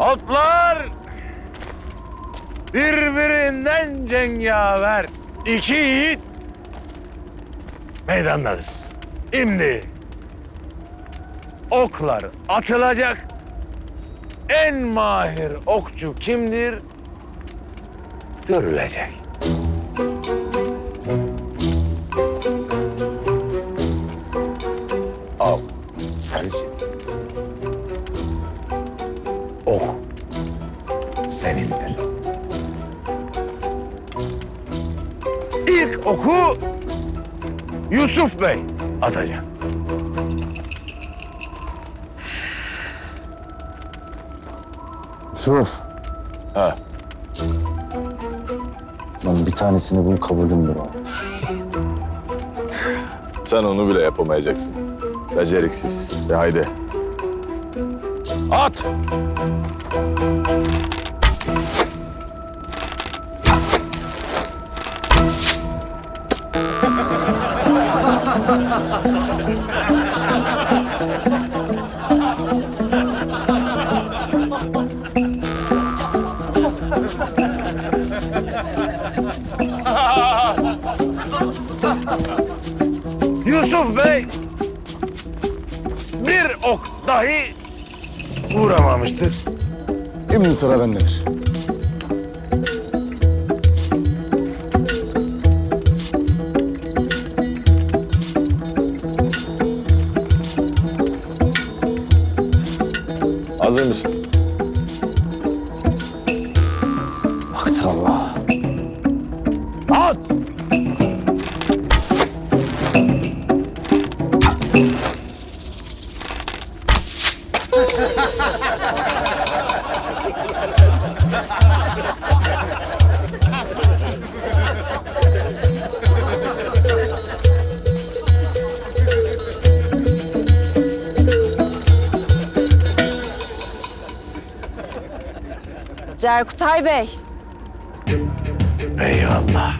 Otlar birbirinden cengaver iki yiğit meydandadır. Şimdi oklar atılacak. En mahir okçu kimdir? Görülecek. Al sensin. Ok senindir. İlk oku Yusuf Bey atacak. Yusuf. Ha. Lan bir tanesini bul kabulümdür o. Sen onu bile yapamayacaksın. Beceriksiz. E haydi. At. Yusuf Bey bir ok dahi vuramamıştır. Şimdi sıra bendedir. Hazır mısın? Haktır Allah. At! Cerkutay Bey. Eyvallah.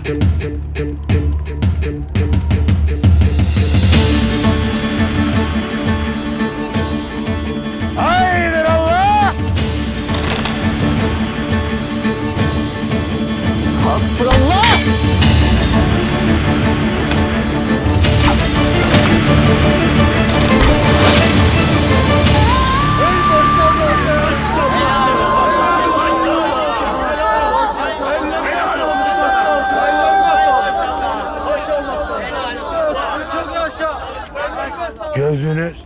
Gözünüz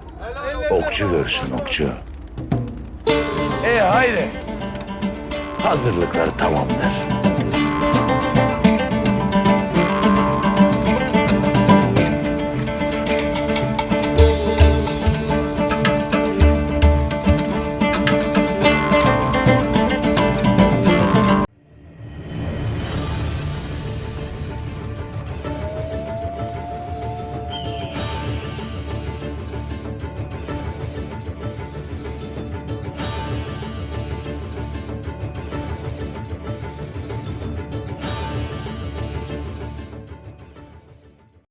okçu görsün okçu. E haydi. Hazırlıklar tamamdır.